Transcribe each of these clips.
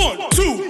One, two,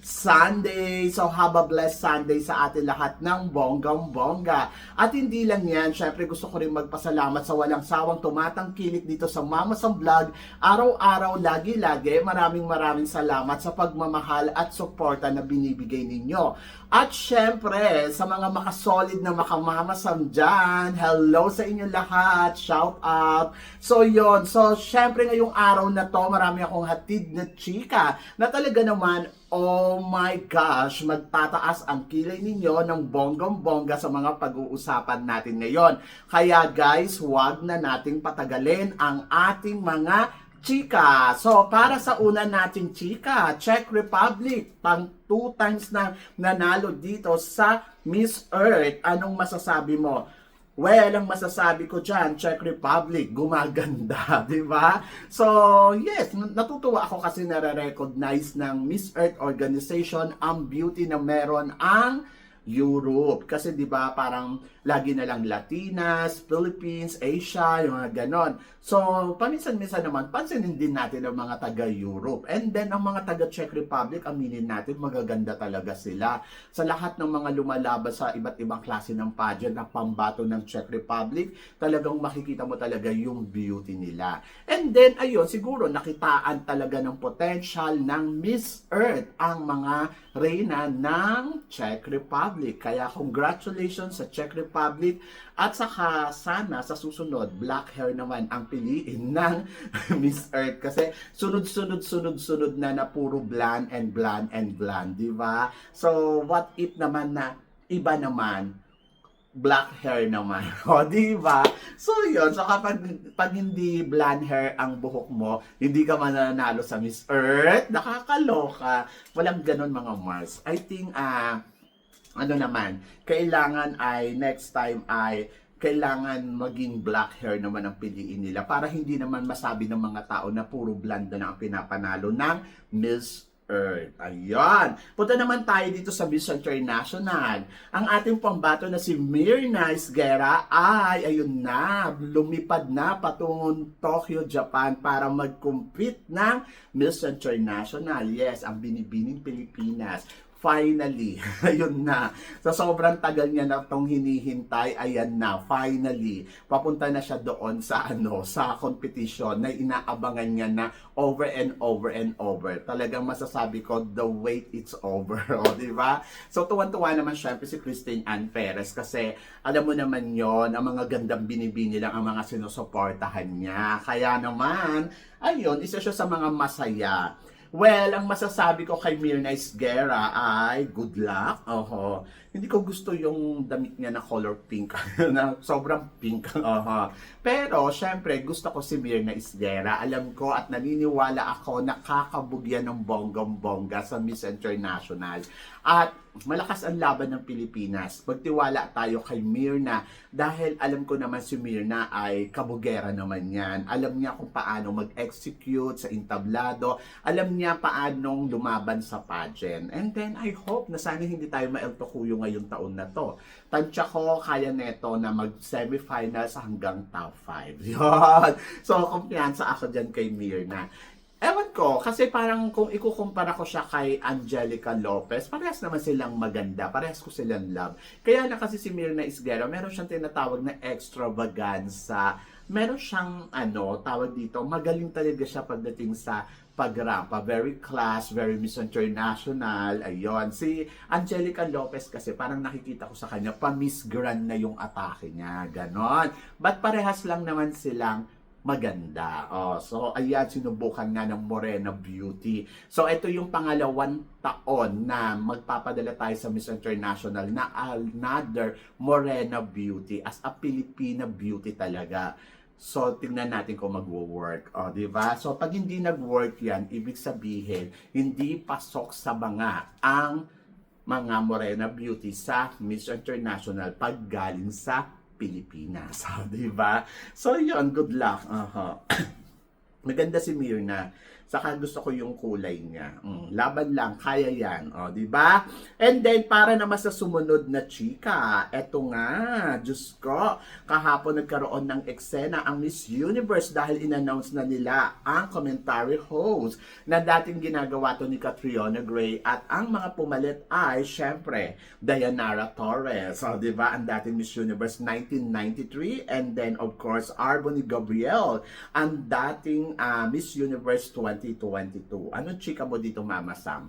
Sunday. So, have a blessed Sunday sa atin lahat ng bonggang-bongga. At hindi lang yan, syempre gusto ko rin magpasalamat sa walang sawang tumatangkilik dito sa Mama sa Vlog. Araw-araw, lagi-lagi, maraming maraming salamat sa pagmamahal at suporta na binibigay ninyo. At syempre, sa mga makasolid na makamamasam dyan, hello sa inyo lahat, shout out. So yon so syempre ngayong araw na to, marami akong hatid na chika na talaga naman Oh my gosh, magtataas ang kilay ninyo ng bonggong-bongga sa mga pag-uusapan natin ngayon. Kaya guys, huwag na nating patagalin ang ating mga chika. So, para sa una nating chika, Czech Republic, pang two times na nanalo dito sa Miss Earth. Anong masasabi mo? Well, ang masasabi ko dyan, Czech Republic, gumaganda, di ba? So, yes, natutuwa ako kasi nare-recognize ng Miss Earth Organization ang beauty na meron ang Europe. Kasi 'di ba parang lagi na lang Latinas, Philippines, Asia, yung mga ganon. So, paminsan-minsan naman pansinin din natin ang mga taga Europe. And then ang mga taga Czech Republic, aminin natin magaganda talaga sila. Sa lahat ng mga lumalaban sa iba't ibang klase ng pageant na pambato ng Czech Republic, talagang makikita mo talaga yung beauty nila. And then ayun, siguro nakitaan talaga ng potential ng Miss Earth ang mga reyna ng Czech Republic. Kaya congratulations sa Czech Republic at saka sana sa susunod black hair naman ang piliin ng Miss Earth kasi sunod-sunod sunod-sunod na na puro blonde and blonde and blonde, di ba? So what if naman na iba naman black hair naman. O, di ba? So, yun. So, kapag pag hindi blonde hair ang buhok mo, hindi ka mananalo sa Miss Earth. Nakakaloka. Walang ganun mga Mars. I think, ah, ano naman, kailangan ay next time ay kailangan maging black hair naman ang piliin nila para hindi naman masabi ng mga tao na puro blonde na ang pinapanalo ng Miss Earth. Ayan. Punta naman tayo dito sa Miss International. Ang ating pambato na si Mirna Isguera ay, ayun na, lumipad na patungong Tokyo, Japan para mag-compete ng Miss International. Yes, ang binibining Pilipinas. Finally, ayun na. Sa sobrang tagal niya na itong hinihintay, ayan na, finally. Papunta na siya doon sa ano, sa competition na inaabangan niya na over and over and over. Talagang masasabi ko, the wait it's over. O, di ba? So, tuwan-tuwa naman syempre si Christine Ann Perez kasi alam mo naman yon ang mga gandang binibini lang ang mga sinusuportahan niya. Kaya naman, ayun, isa siya sa mga masaya. Well, ang masasabi ko kay Mirna Isguera ay good luck. Oho. Hindi ko gusto yung damit niya na color pink. na sobrang pink. Oho. Pero, syempre, gusto ko si Mirna Isguera. Alam ko at naniniwala ako na kakabugyan ng bonggong-bongga sa Miss International. At malakas ang laban ng Pilipinas. Magtiwala tayo kay Mirna dahil alam ko naman si Mirna ay kabugera naman yan. Alam niya kung paano mag-execute sa intablado. Alam niya paanong lumaban sa pageant. And then I hope na sana hindi tayo maeltokuyo ngayong taon na to. Tansya ko kaya neto na mag-semifinals hanggang top 5. Yun. So, kumpiyansa ako dyan kay Mirna. Ewan ko, kasi parang kung ikukumpara ko siya kay Angelica Lopez, parehas naman silang maganda, parehas ko silang love. Kaya na kasi si Mirna Isguero, meron siyang tinatawag na extravaganza. Meron siyang, ano, tawag dito, magaling talaga siya pagdating sa pagrampa. Very class, very Miss International, ayun. Si Angelica Lopez kasi parang nakikita ko sa kanya, pa-Miss Grand na yung atake niya, ganon. But parehas lang naman silang maganda. Oh, so ayan sinubukan nga ng Morena Beauty. So ito yung pangalawang taon na magpapadala tayo sa Miss International na another Morena Beauty as a Filipina beauty talaga. So, tingnan natin kung magwo-work. O, di ba? So, pag hindi nag-work yan, ibig sabihin, hindi pasok sa mga ang mga Morena Beauty sa Miss International pag galing sa Pilipinas. di ba? So, yun, good luck. Aha. Maganda si Mirna. Saka gusto ko yung kulay niya. Mm, laban lang, kaya yan. O, di ba? And then, para naman sa sumunod na chika, eto nga, Diyos ko, kahapon nagkaroon ng eksena ang Miss Universe dahil in-announce na nila ang commentary host na dating ginagawa to ni Catriona Gray at ang mga pumalit ay, syempre, Dayanara Torres. O, di ba? Ang dating Miss Universe 1993 and then, of course, Arbony Gabriel, ang dating ah, Miss Universe 2022. Anong chika mo dito, Mama Sam?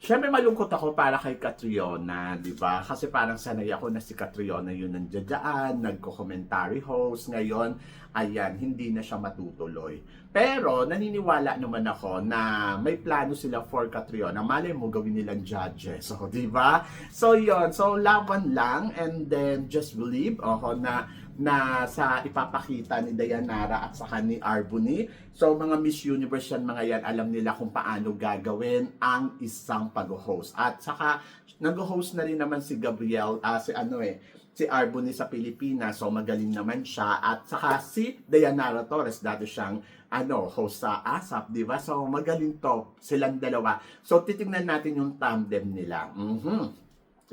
Siyempre malungkot ako para kay Catriona, di ba? Kasi parang sanay ako na si Catriona yun nandiyadyaan, nagko-commentary host. Ngayon, ayan, hindi na siya matutuloy. Pero naniniwala naman ako na may plano sila for Catriona. Malay mo gawin nilang judges. So, di ba? So, yon So, laban lang and then just believe ako na na sa ipapakita ni Dayanara at saka ni Arbony. So mga Miss Universe yan mga yan, alam nila kung paano gagawin ang isang pag-host. At saka nag-host na rin naman si Gabriel, ah, si ano eh, si Arbony sa Pilipinas. So magaling naman siya. At saka si Dayanara Torres, dati siyang ano, host sa ASAP, di ba? So magaling to, silang dalawa. So titingnan natin yung tandem nila. Mhm.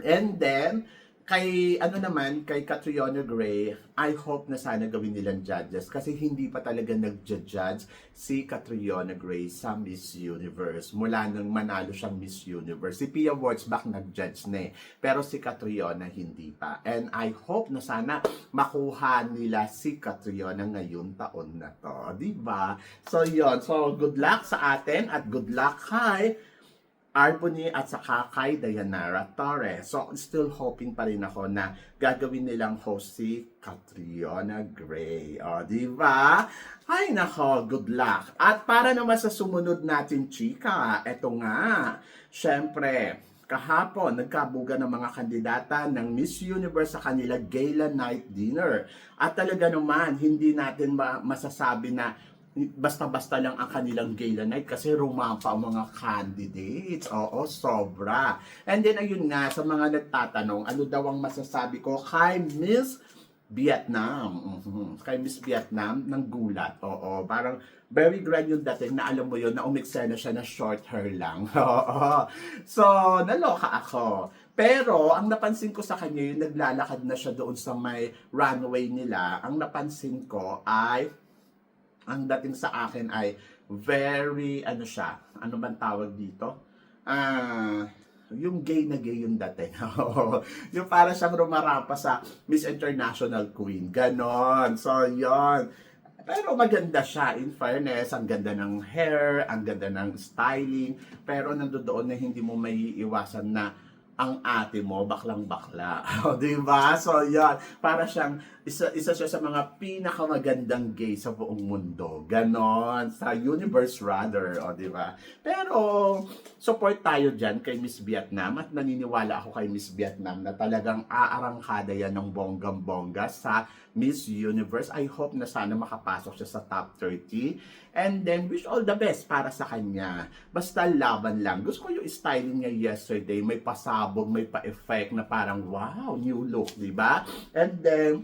And then, kay ano naman kay Catriona Gray, I hope na sana gawin nilang judges kasi hindi pa talaga nagja-judge si Catriona Gray sa Miss Universe mula nang manalo siyang Miss Universe. Si Pia Wurtzbach nag-judge na eh, pero si Catriona hindi pa. And I hope na sana makuha nila si Catriona ngayon taon na to, ba? So yon, so good luck sa atin at good luck kay Arbony at saka kay Dayanara Torres. So, still hoping pa rin ako na gagawin nilang host si Catriona Gray. O, di ba? Ay, nako, good luck. At para naman sa sumunod natin, chika, eto nga, syempre, kahapon, nagkabuga ng mga kandidata ng Miss Universe sa kanila Gala Night Dinner. At talaga naman, hindi natin ma- masasabi na basta-basta lang ang kanilang gala night kasi rumampa ang mga candidates. Oo, sobra. And then, ayun nga, sa mga nagtatanong, ano daw ang masasabi ko kay Miss Vietnam. Mhm. Kay Miss Vietnam, ng gulat. Oo, parang very grand yung dating na alam mo yun, na umiksena siya na short hair lang. Oo. So, naloka ako. Pero, ang napansin ko sa kanya, yung naglalakad na siya doon sa may runway nila, ang napansin ko ay ang dating sa akin ay very, ano siya, ano bang tawag dito? Ah, yung gay na gay yung dating. yung para siyang rumarampa sa Miss International Queen. Ganon. So, yon pero maganda siya, in fairness, ang ganda ng hair, ang ganda ng styling, pero nandoon na hindi mo may iwasan na ang ate mo, baklang bakla. O, di ba? So, yan. Para siyang, isa, isa siya sa mga pinakamagandang gay sa buong mundo. Ganon. Sa universe rather. O, di ba? Pero, support tayo dyan kay Miss Vietnam at naniniwala ako kay Miss Vietnam na talagang aarangkada yan ng bonggang-bongga sa Miss Universe. I hope na sana makapasok siya sa top 30. And then, wish all the best para sa kanya. Basta laban lang. Gusto ko yung styling niya yesterday. May pasabog, may pa-effect na parang, wow, new look, di ba? And then,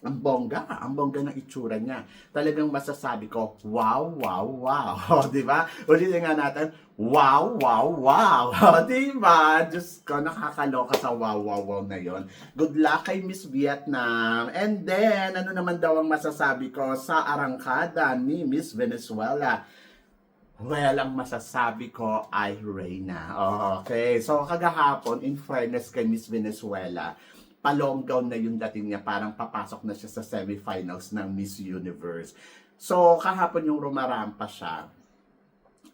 ang bongga, ang bongga ng itsura niya. Talagang masasabi ko, wow, wow, wow. di ba? Ulitin nga natin, wow, wow, wow. di ba? Diyos ko, nakakaloka sa wow, wow, wow na yon. Good luck kay Miss Vietnam. And then, ano naman daw ang masasabi ko sa arangkada ni Miss Venezuela? Well, ang masasabi ko ay Reyna. Okay, so kagahapon, in fairness kay Miss Venezuela, palonggaw na yung dating niya, parang papasok na siya sa semifinals ng Miss Universe. So, kahapon yung rumarampa siya,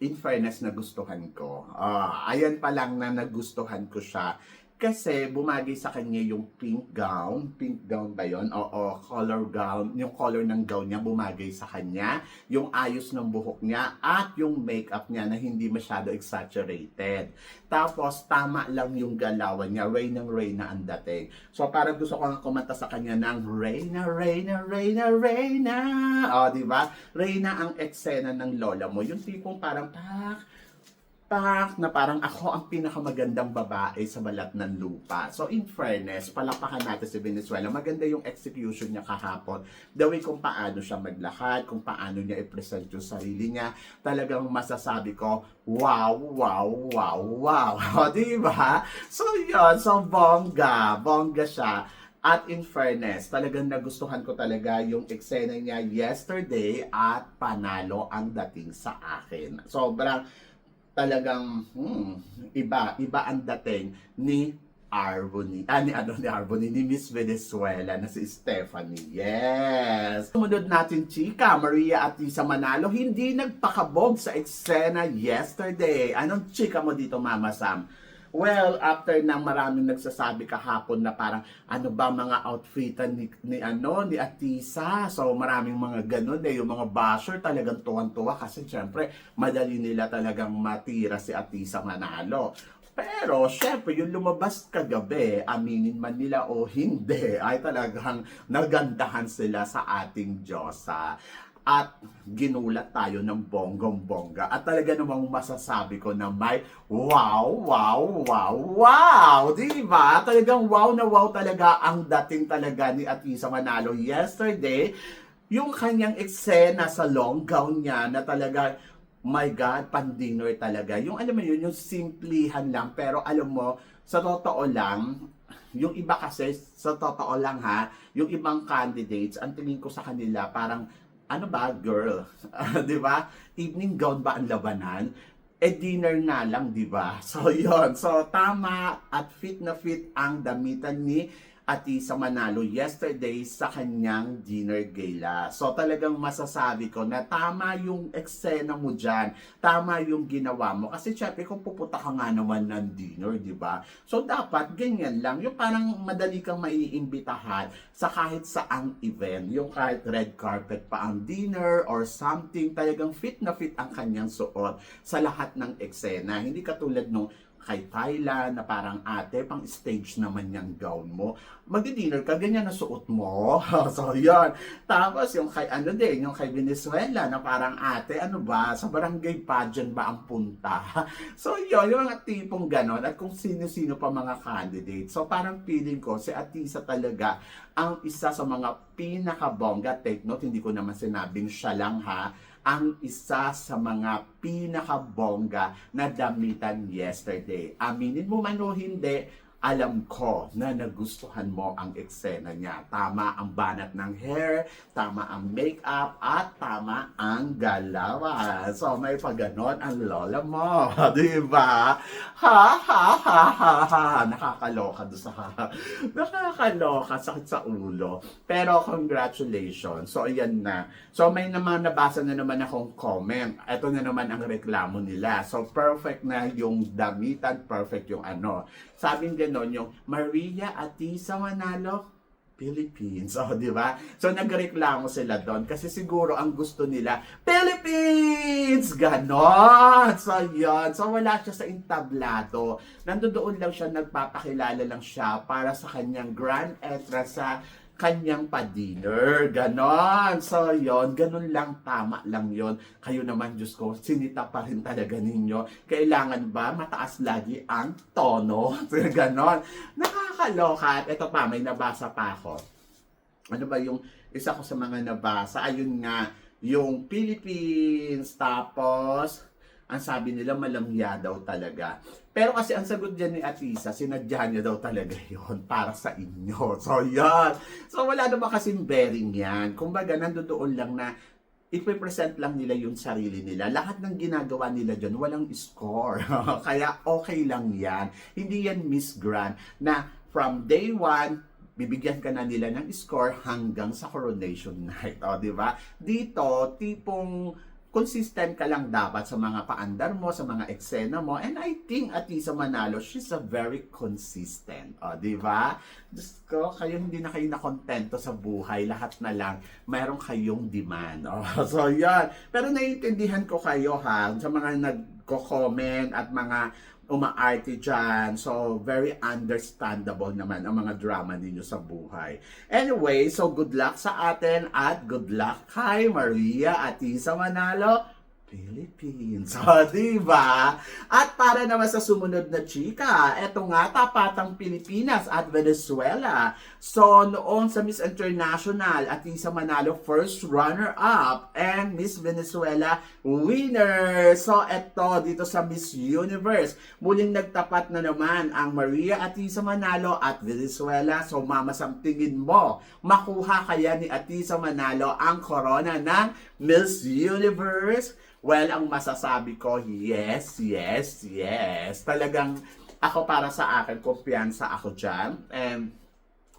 in fairness, nagustuhan ko. Ah, ayan pa lang na nagustuhan ko siya. Kasi bumagay sa kanya yung pink gown. Pink gown ba yon? Oo, color gown. Yung color ng gown niya bumagay sa kanya. Yung ayos ng buhok niya at yung makeup niya na hindi masyado exaggerated. Tapos, tama lang yung galawan niya. Ray ng Ray na ang dating. So, parang gusto ko nga kumanta sa kanya ng Reyna, Reyna, Reyna, Reyna. O, di ba? Reyna ang eksena ng lola mo. Yung tipong parang, pak, pak, na parang ako ang pinakamagandang babae sa balat ng lupa. So, in fairness, palakpakan natin si Venezuela. Maganda yung execution niya kahapon. The way kung paano siya maglakad, kung paano niya i-present yung sarili niya. Talagang masasabi ko, wow, wow, wow, wow. O, di ba? So, yun. So, bongga. Bongga siya. At in fairness, talagang nagustuhan ko talaga yung eksena niya yesterday at panalo ang dating sa akin. Sobrang talagang hmm, iba, iba ang dating ni Arbony, ah, ni ano ni Arbony, ni Miss Venezuela na si Stephanie. Yes! Sumunod natin, chika, Maria at Lisa Manalo, hindi nagpakabog sa eksena yesterday. Anong chika mo dito, Mama Sam? Well, after na maraming nagsasabi kahapon na parang ano ba mga outfitan ni, ni ano ni Atisa. So maraming mga ganun eh, yung mga basher talagang tuwan-tuwa kasi syempre madali nila talagang matira si Atisa manalo. Pero, syempre, yung lumabas kagabi, aminin man nila o hindi, ay talagang nagandahan sila sa ating Diyosa at ginulat tayo ng bonggong-bongga. At talaga namang masasabi ko na may wow, wow, wow, wow! Di ba? Talagang wow na wow talaga ang dating talaga ni Atisa Manalo yesterday. Yung kanyang eksena sa long gown niya na talaga my God, pan-dinner talaga. Yung alam mo yun, yung simplihan lang. Pero alam mo, sa totoo lang, yung iba kasi, sa totoo lang ha, yung ibang candidates, ang tingin ko sa kanila, parang ano ba, girl? di ba? Evening gown ba ang labanan? Eh, dinner na lang, di ba? So, yon So, tama at fit na fit ang damitan ni Atisa Manalo yesterday sa kanyang dinner gala. So, talagang masasabi ko na tama yung eksena mo dyan. Tama yung ginawa mo. Kasi, syempre, kung pupunta ka nga naman ng dinner, di ba? So, dapat ganyan lang. Yung parang madali kang maiimbitahan sa kahit saang event. Yung kahit red carpet pa ang dinner or something, talagang fit na fit ang kanyang suot sa lahat ng eksena. Hindi katulad nung kay Tyla na parang ate, pang stage naman yung gown mo. Magdi-dinner ka, ganyan na suot mo. so, yun. Tapos, yung kay, ano din, yung kay Venezuela na parang ate, ano ba, sa barangay pageant ba ang punta? so, yun, yung mga tipong ganon. At kung sino-sino pa mga candidates. So, parang feeling ko, si Atisa talaga ang isa sa mga pinakabongga. Take note, hindi ko naman sinabing siya lang ha ang isa sa mga pinakabongga na damitan yesterday. Aminin mo man o hindi, alam ko na nagustuhan mo ang eksena niya. Tama ang banat ng hair, tama ang makeup, at tama ang galawan. So, may paganon ang lola mo. Di ba? Ha, ha, ha, ha, ha. Nakakaloka doon sa Nakakaloka, sakit sa ulo. Pero, congratulations. So, ayan na. So, may naman nabasa na naman akong comment. Ito na naman ang reklamo nila. So, perfect na yung damitan, perfect yung ano. Sabing ganon yung Maria Atisa Manalo, Philippines. O, di ba? So, nagreklamo sila doon kasi siguro ang gusto nila, Philippines! Ganon! So, yun. So, wala siya sa intablato. Nandoon lang siya, nagpapakilala lang siya para sa kanyang grand entrance sa kanyang pa-dinner. Ganon. So, yon Ganon lang. Tama lang yon Kayo naman, Diyos ko, sinita pa rin talaga ninyo. Kailangan ba mataas lagi ang tono? Ganon. Nakakaloka. Ito pa, may nabasa pa ako. Ano ba yung isa ko sa mga nabasa? Ayun nga, yung Philippines. Tapos, ang sabi nila malamya daw talaga. Pero kasi ang sagot dyan ni Atisa, sinadya niya daw talaga yon para sa inyo. So, yan. So, wala naman kasing bearing yan. Kumbaga, nandoon lang na ipipresent lang nila yung sarili nila. Lahat ng ginagawa nila dyan, walang score. Kaya okay lang yan. Hindi yan Miss Grand na from day one, bibigyan ka na nila ng score hanggang sa coronation night. O, di ba? Dito, tipong consistent ka lang dapat sa mga paandar mo, sa mga eksena mo. And I think Atisa Manalo, she's a very consistent. O, di ba? Diyos ko, kayo hindi na kayo nakontento sa buhay. Lahat na lang, mayroon kayong demand. O, so, yan. Pero naiintindihan ko kayo ha, sa mga nagko-comment at mga umaarte dyan. So, very understandable naman ang mga drama ninyo sa buhay. Anyway, so good luck sa atin at good luck kay Maria Atisa Manalo, Philippines. So, di ba? At para naman sa sumunod na chika, eto nga, tapatang Pilipinas at Venezuela. So, noon sa Miss International, Atisa Manalo, first runner-up, and Miss Venezuela, winner. So, eto, dito sa Miss Universe, muling nagtapat na naman ang Maria Atisa Manalo at Venezuela. So, mama, sa tingin mo, makuha kaya ni Atisa Manalo ang corona ng Miss Universe? Well, ang masasabi ko, yes, yes, yes. Talagang ako para sa akin, kumpiyansa ako dyan. And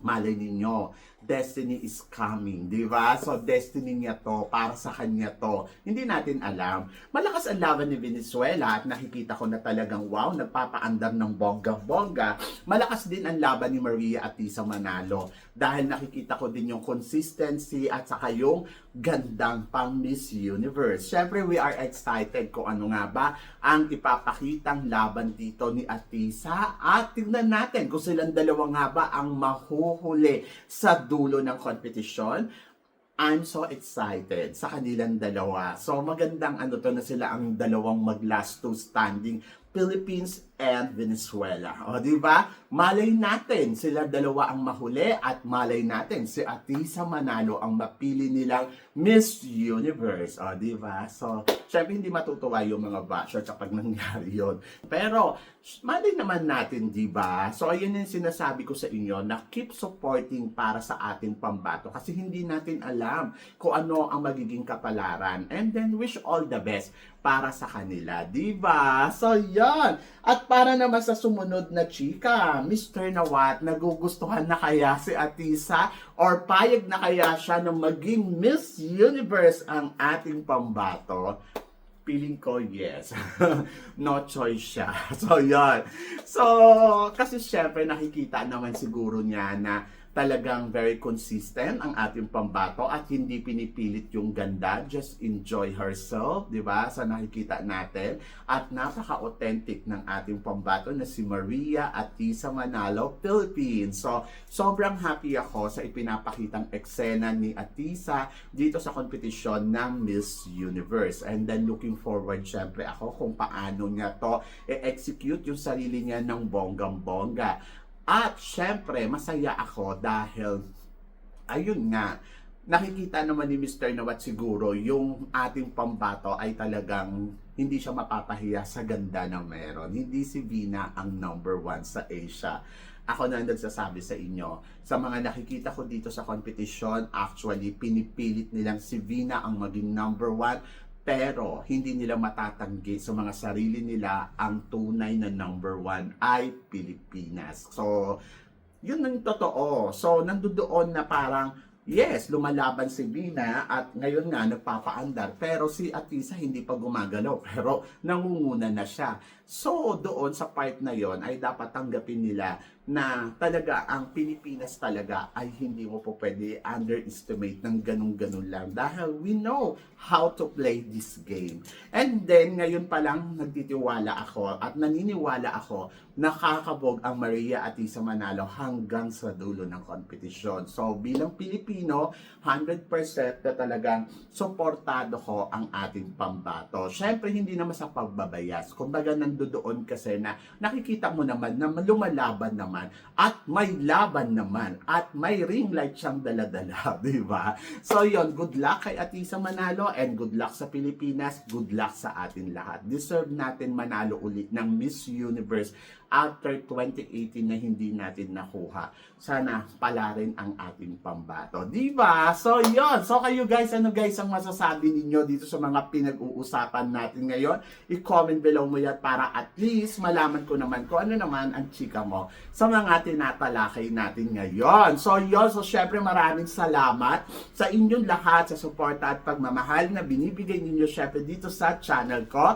malay ninyo, destiny is coming, di ba? So, destiny niya to, para sa kanya to. Hindi natin alam. Malakas ang laban ni Venezuela at nakikita ko na talagang wow, nagpapaandar ng bongga-bongga. Malakas din ang laban ni Maria Atisa Manalo dahil nakikita ko din yung consistency at saka yung gandang pang Miss Universe. Siyempre, we are excited kung ano nga ba ang ipapakitang laban dito ni Atisa at tignan natin kung silang dalawa nga ba ang mahuhuli sa dulo ng competition. I'm so excited sa kanilang dalawa. So magandang ano to na sila ang dalawang mag last two standing Philippines and Venezuela. O di ba? Malay natin sila dalawa ang mahuli at malay natin si Atisa Manalo ang mapili nilang Miss Universe. O di ba? So, syempre hindi matutuwa yung mga basher kapag nangyari yon. Pero malay naman natin, di ba? So, ayun yung sinasabi ko sa inyo na keep supporting para sa ating pambato kasi hindi natin alam kung ano ang magiging kapalaran. And then wish all the best para sa kanila, di ba? So, yan. At para naman sa sumunod na chika, Mr. Nawat, nagugustuhan na kaya si Atisa or payag na kaya siya na maging Miss Universe ang ating pambato? Feeling ko, yes. no choice siya. So, yan. So, kasi syempre nakikita naman siguro niya na talagang very consistent ang ating pambato at hindi pinipilit yung ganda. Just enjoy herself, di ba? Sa nakikita natin. At napaka-authentic ng ating pambato na si Maria Atisa Manalo, Philippines. So, sobrang happy ako sa ipinapakitang eksena ni Atisa dito sa kompetisyon ng Miss Universe. And then looking forward syempre ako kung paano niya to i-execute yung sarili niya ng bonggang-bongga. At syempre, masaya ako dahil, ayun nga, nakikita naman ni Mr. Nawat siguro yung ating pambato ay talagang hindi siya mapapahiya sa ganda na meron. Hindi si Vina ang number one sa Asia. Ako na ang nagsasabi sa inyo, sa mga nakikita ko dito sa competition, actually, pinipilit nilang si Vina ang maging number one pero hindi nila matatanggi sa mga sarili nila ang tunay na number one ay Pilipinas. So, yun ang totoo. So, nandoon na parang, yes, lumalaban si Bina at ngayon nga nagpapaandar. Pero si Atisa hindi pa gumagalaw. Pero nangunguna na siya. So, doon sa part na yon ay dapat tanggapin nila na talaga ang Pilipinas talaga ay hindi mo po pwede underestimate ng ganun-ganun lang dahil we know how to play this game. And then, ngayon pa lang nagtitiwala ako at naniniwala ako nakakabog ang Maria Atisa Manalo hanggang sa dulo ng kompetisyon. So, bilang Pilipino, 100% na talagang suportado ko ang ating pambato. Siyempre, hindi naman sa pagbabayas. Kumbaga, nandoon kasi na nakikita mo naman na lumalaban naman at may laban naman at may ring light siyang daladala, di ba? So yon good luck kay Atisa Manalo and good luck sa Pilipinas, good luck sa atin lahat. Deserve natin manalo ulit ng Miss Universe after 2018 na hindi natin nakuha. Sana pala rin ang ating pambato. Di ba? So, yon So, kayo guys, ano guys ang masasabi ninyo dito sa mga pinag-uusapan natin ngayon? I-comment below mo yan para at least malaman ko naman kung ano naman ang chika mo sa mga tinatalakay natin ngayon. So, yon So, syempre maraming salamat sa inyong lahat sa suporta at pagmamahal na binibigay ninyo syempre dito sa channel ko.